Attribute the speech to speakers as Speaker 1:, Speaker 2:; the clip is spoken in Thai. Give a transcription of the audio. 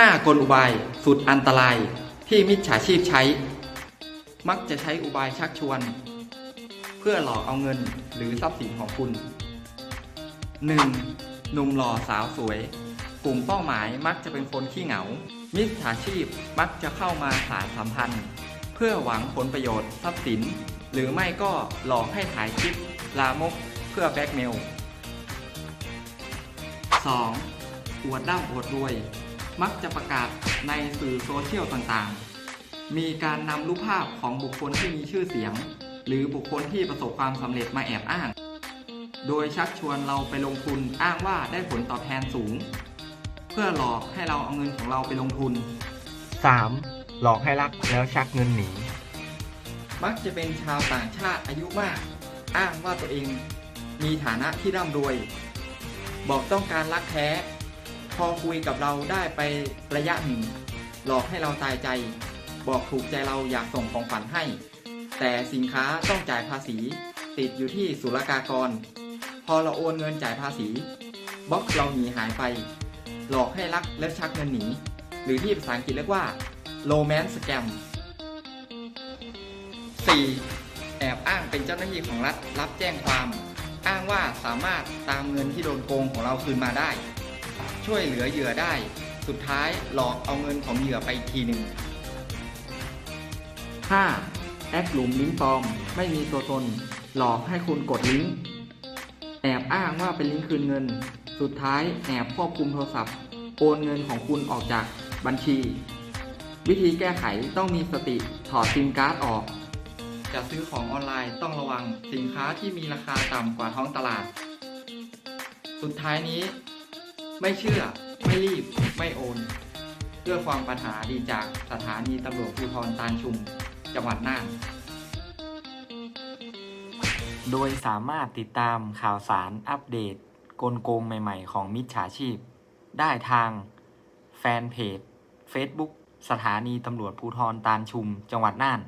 Speaker 1: 5 กลอุบายสุดอันตรายที่มิจฉาชีพใช้ มักจะใช้อุบายชักชวน เพื่อหลอกเอาเงินหรือทรัพย์สินของคุณ 1. หนุ่มหล่อสาวสวย กลุ่มเป้าหมายมักจะเป็นคนขี้เหงา มิจฉาชีพมักจะเข้ามาสานสัมพันธ์ เพื่อหวังผลประโยชน์ทรัพย์สิน หรือไม่ก็หลอกให้ถ่ายคลิป ลามกเพื่อแบล็กเมล 2. อวดร่ำอวดรวย มักจะประกาศในสื่อโซเชียลต่างๆ มีการนำรูปภาพของบุคคลที่มีชื่อเสียง หรือบุคคลที่ประสบความสำเร็จมาแอบอ้าง โดยชักชวนเราไปลงทุนอ้างว่าได้ผลตอบแทนสูง เพื่อหลอกให้เราเอาเงินของเราไปลงทุน
Speaker 2: 3. หลอกให้รักแล้วชักเงินหนี
Speaker 1: มักจะเป็นชาวต่างชาติอายุมาก อ้างว่าตัวเองมีฐานะที่ร่ำรวย บอกต้องการรักแท้พ อคุยกับเราได้ไประยะหนึ่ง หลอกให้เราตายใจ บอกถูกใจเราอยากส่งของขวัญให้ แต่สินค้าต้องจ่ายภาษี ติดอยู่ที่ศุลกากร พอเราโอนเงินจ่ายภาษีบล็อกเราหนีหายไป หลอกให้รักและชักเงินหนี หรือที่ภาษาอังกฤษเรียกว่า romance scam 4. แอบอ้างเป็นเจ้าหน้าที่ของรัฐรับแจ้งความ อ้างว่าสามารถตามเงินที่โดนโกงของเราคืนมาได้ ช่วยเหลือเหยื่อได้ สุดท้ายหลอกเอาเงินของเหยื่อไปอีกทีหนึ่ง 5. แอคหลุมลิงก์ปลอม ไม่มีตัวตน หลอกให้คุณกดลิงก์แอบอ้างว่าเป็นลิงก์คืนเงิน สุดท้ายแอบควบคุมโทรศัพท์ โอนเงินของคุณออกจากบัญชี วิธีแก้ไขต้องมีสติถอดซิมการ์ดออก จะซื้อของออนไลน์ต้องระวังสินค้าที่มีราคาต่ำกว่าท้องตลาด สุดท้ายนี้ ไม่เชื่อ ไม่รีบ ไม่โอนด้วยความปัญหาดีจากสถานีตำรวจภูธรตาลชุม จังหวัดน่าน
Speaker 2: โดยสามารถติดตามข่าวสารอัปเดต กลโกงใหม่ๆ ของมิจฉาชีพ ได้ทางแฟนเพจ Facebook สถานีตำรวจภูธรตาลชุม จังหวัดน่าน